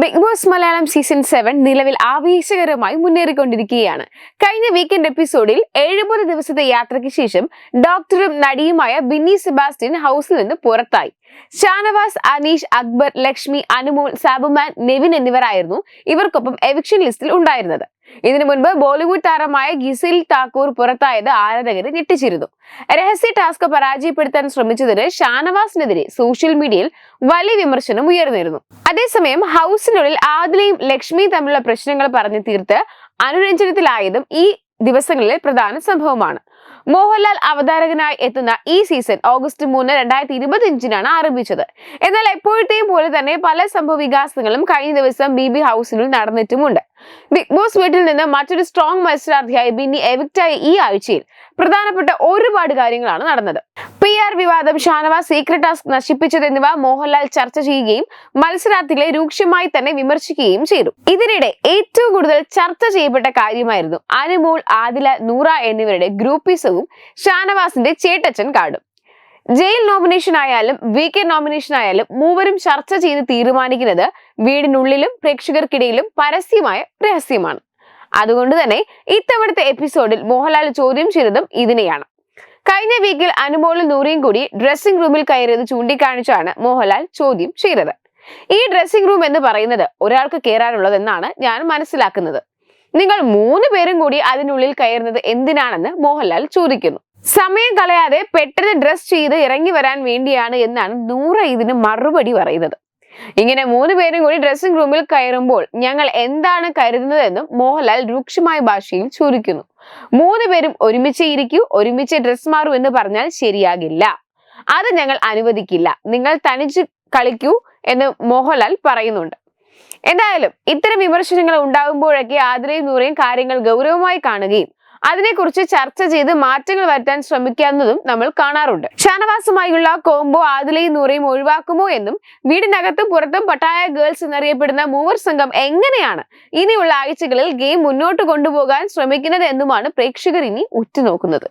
Bigg Boss Malayalam season seven നിലവിൽ ആവേശകരമായി മുന്നേറിക്കൊണ്ടിരിക്കുകയാണ്. കഴിഞ്ഞ വീക്കെൻഡ് എപ്പിസോഡിൽ എഴുപത് ദിവസത്തെ യാത്രയ്ക്ക് ശേഷം ഡോക്ടറും നടിയുമായ ബിന്നി സെബാസ്റ്റ്യൻ ഹൗസിൽ നിന്ന് പുറത്തായി. ഷാനവാസ് അനീഷ് അക്ബർ ലക്ഷ്മി അനുമോൾ സാബുമാൻ നെവിൻ എന്നിവരായിരുന്നു ഇവർക്കൊപ്പം എവിക്ഷൻ ലിസ്റ്റിൽ ഉണ്ടായിരുന്നത്. ഇതിനു മുൻപ് ബോളിവുഡ് താരമായ ഗിസിൽ താക്കൂർ പുറത്തായത് ആരാധകരെ ഞെട്ടിച്ചിരുന്നു. രഹസ്യ ടാസ്ക് പരാജയപ്പെടുത്താൻ ശ്രമിച്ചതിന് ഷാനവാസിനെതിരെ സോഷ്യൽ മീഡിയയിൽ വലിയ വിമർശനം ഉയർന്നിരുന്നു. അതേസമയം ഹൗസിനുള്ളിൽ ആദിലയും ലക്ഷ്മിയും തമ്മിലുള്ള പ്രശ്നങ്ങൾ പറഞ്ഞു തീർത്ത് അനുരഞ്ജനത്തിലായതും ഈ ദിവസങ്ങളിലെ പ്രധാന സംഭവമാണ്. മോഹൻലാൽ അവതാരകനായി എത്തുന്ന ഈ സീസൺ ഓഗസ്റ്റ് മൂന്ന് രണ്ടായിരത്തി ഇരുപത്തി അഞ്ചിനാണ് ആരംഭിച്ചത്. എന്നാൽ എപ്പോഴത്തെയും പോലെ തന്നെ പല സംഭവ വികാസങ്ങളും കഴിഞ്ഞ ദിവസം ബി ബി ഹൗസിനുള്ളിൽ നടന്നിട്ടുമുണ്ട്. ബിഗ് ബോസ് വീട്ടിൽ നിന്ന് മറ്റൊരു സ്ട്രോങ് മത്സരാർത്ഥിയായി ബിന്നി എവിക്റ്റായ ഈ ആഴ്ചയിൽ പ്രധാനപ്പെട്ട ഒരുപാട് കാര്യങ്ങളാണ് നടന്നത്. പി ആർ വിവാദം ഷാനവാസ് സീക്രട്ട് ടാസ്ക് നശിപ്പിച്ചത് എന്നിവ മോഹൻലാൽ ചർച്ച ചെയ്യുകയും മത്സരാർത്ഥികളെ രൂക്ഷമായി തന്നെ വിമർശിക്കുകയും ചെയ്തു. ഇതിനിടെ ഏറ്റവും കൂടുതൽ ചർച്ച ചെയ്യപ്പെട്ട കാര്യമായിരുന്നു അനുമോൾ ആദില നൂറ എന്നിവരുടെ ഗ്രൂപ്പിസവും ഷാനവാസിന്റെ ചേട്ടച്ചൻ കാർഡും. ജയിൽ നോമിനേഷൻ ആയാലും വി കെ നോമിനേഷൻ ആയാലും മൂവരും ചർച്ച ചെയ്ത് തീരുമാനിക്കുന്നത് വീടിനുള്ളിലും പ്രേക്ഷകർക്കിടയിലും പരസ്യമായ രഹസ്യമാണ്. അതുകൊണ്ട് തന്നെ ഇത്തവണത്തെ എപ്പിസോഡിൽ മോഹൻലാൽ ചോദ്യം ചെയ്തതും ഇതിനെയാണ്. കഴിഞ്ഞ വീക്കിൽ അനുമോളും നൂറിയും കൂടി ഡ്രസ്സിംഗ് റൂമിൽ കയറിയത് ചൂണ്ടിക്കാണിച്ചാണ് മോഹൻലാൽ ചോദ്യം ചെയ്തത്. ഈ ഡ്രസ്സിംഗ് റൂം എന്ന് പറയുന്നത് ഒരാൾക്ക് കയറാനുള്ളതെന്നാണ് ഞാൻ മനസ്സിലാക്കുന്നത്. നിങ്ങൾ മൂന്ന് പേരും കൂടി അതിനുള്ളിൽ കയറുന്നത് എന്തിനാണെന്ന് മോഹൻലാൽ ചോദിക്കുന്നു. സമയം കളയാതെ പെട്ടെന്ന് ഡ്രസ് ചെയ്ത് ഇറങ്ങി വരാൻ വേണ്ടിയാണ് എന്നാണ് നൂറ ഇതിന് മറുപടി പറയുന്നത്. ഇങ്ങനെ മൂന്ന് പേരും കൂടി ഡ്രസ്സിംഗ് റൂമിൽ കയറുമ്പോൾ ഞങ്ങൾ എന്താണ് കരുതുന്നതെന്നും മോഹൻലാൽ രൂക്ഷമായ ഭാഷയിൽ ചോദിക്കുന്നു. മൂന്ന് പേരും ഒരുമിച്ച് ഇരിക്കൂ ഒരുമിച്ച് ഡ്രസ് മാറൂ എന്ന് പറഞ്ഞാൽ ശരിയാകില്ല. അത് ഞങ്ങൾ അനുവദിക്കില്ല. നിങ്ങൾ തനിച്ച് കളിക്കൂ എന്ന് മോഹൻലാൽ പറയുന്നുണ്ട്. എന്തായാലും ഇത്തരം വിമർശനങ്ങൾ ഉണ്ടാകുമ്പോഴൊക്കെ ആതിരയും നൂറയും കാര്യങ്ങൾ ഗൗരവമായി കാണുകയും അതിനെക്കുറിച്ച് ചർച്ച ചെയ്ത് മാറ്റങ്ങൾ വരുത്താൻ ശ്രമിക്കാവുന്നതും നമ്മൾ കാണാറുണ്ട്. ഷാനവാസുമായുള്ള കോംബോ ആദിലയും നൂറയും ഒഴിവാക്കുമോ എന്നും വീടിനകത്തും പുറത്തും പട്ടായ ഗേൾസ് എന്നറിയപ്പെടുന്ന മൂവർ സംഘം എങ്ങനെയാണ് ഇനിയുള്ള ആഴ്ചകളിൽ ഗെയിം മുന്നോട്ട് കൊണ്ടുപോകാൻ ശ്രമിക്കുന്നത് എന്നുമാണ് പ്രേക്ഷകർ ഇനി ഉറ്റുനോക്കുന്നത്.